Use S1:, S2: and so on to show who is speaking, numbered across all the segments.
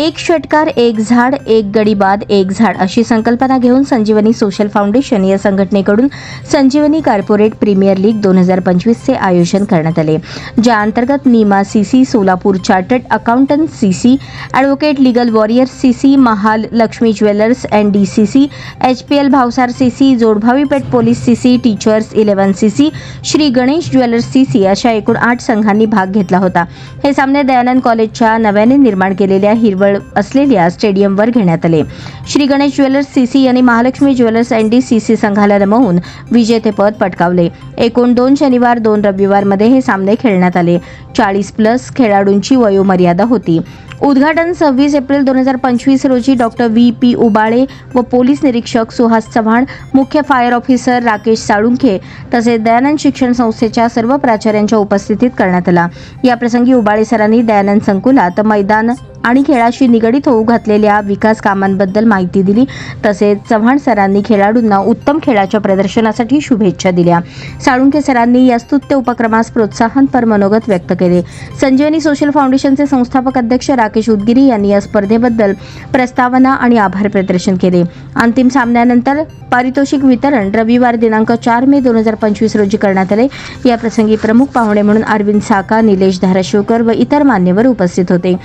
S1: एक षटकार, एक झाड, एक गडीबाद, एक झाड अशी संकल्पना घेऊन संजीवनी सोशल फाउंडेशन या संघटनेकडून संजीवनी कॉर्पोरेट प्रीमियर लीग दोन हज़ार पंचवीसचे आयोजन करण्यात आले. ज्या अंतर्गत Nima CC Solapur chartered accountant CC advocate legal warrior CC Mahal Lakshmi jewellers N D C C H P L Bhavsar CC Jodbhavi Peth police CC teachers eleven CC Shri Ganesh jewellers CC अशा एकूण आठ संघांनी भाग घेतला होता. हे सामने दयानंद कॉलेजच्या नव्याने निर्माण केलेल्या हिरवळ असलेल्या स्टेडियमवर घेण्यात आले. श्री गणेश ज्वेलर्स सीसी यांनी Mahalaxmi jewellers N D C C संघाला रमवून विजेतेपद पटकावले. एकूण दोन शनिवार दोन रविवारमध्ये हे सामने खेळण्यात आले. चाळीस प्लस खेळाडूंची वयोमर्यादा होती. उद्घाटन सव्वीस एप्रिल दोन हजार पंचवीस रोजी डॉक्टर व्ही. पी. उबाळे व पोलीस निरीक्षक सुहास चव्हाण मुख्य फायर ऑफिसर राकेश साळुंखे तसेच दयानंद शिक्षण संस्थेच्या सर्व प्राचार्यांच्या उपस्थितीत करण्यात आला. याप्रसंगी उबाळे सरांनी दयानंद संकुलात मैदान आणि खेळाशी निगडीत होऊ घातलेल्या विकास कामांबद्दल माहिती दिली. तसेच चव्हाण सरांनी खेळाडूंना उत्तम खेळाच्या प्रदर्शनासाठी शुभेच्छा दिल्या. साळुंखे सरांनी या स्तुत्य उपक्रमास प्रोत्साहनपर मनोगत व्यक्त केले. संजीवनी सोशल फाउंडेशनचे संस्थापक अध्यक्ष राकेश उदगिरी यांनी या स्पर्धेबद्दल प्रस्तावना आणि आभार प्रदर्शन केले. अंतिम सामन्यानंतर पारितोषिक वितरण रविवार दिनांक चार मे दोन हजार पंचवीस रोजी करण्यात आले. या प्रसंगी प्रमुख पाहुणे म्हणून अरविंद साका निलेश धाराशिवकर व इतर मान्यवर उपस्थित होते.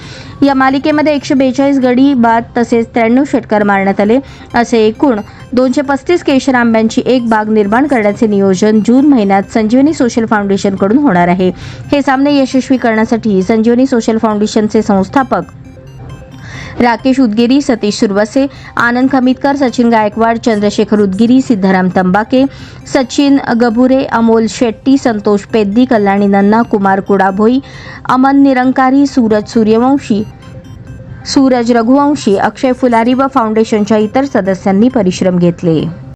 S1: या मालिकेमध्ये एकशे बेचाळीस गडी बाद तसेच त्र्याण्णव षटकार मारण्यात आले. असे एकूण दोनशे पस्तीस केशर आंब्यांची एक बाग निर्माण करण्याचे नियोजन जून महिन्यात संजीवनी सोशल फाउंडेशनकडून होणार आहे. हे सामने यशस्वी करण्यासाठी संजीवनी सोशल फाउंडेशनचे संस्थापक राकेश उदगिरी सतीश सुरवसे आनंद खमितकर सचिन गायकवाड चंद्रशेखर उदगिरी सिद्धाराम तंबाके सचिन गभुरे अमोल शेट्टी संतोष पेद्दी कल्याणी नन्ना कुमार कुडाभोई अमन निरंकारी सूरज सूर्यवंशी सूरज रघुवंशी अक्षय फुलारी व फाउंडेशनच्या इतर सदस्यांनी परिश्रम घेतले.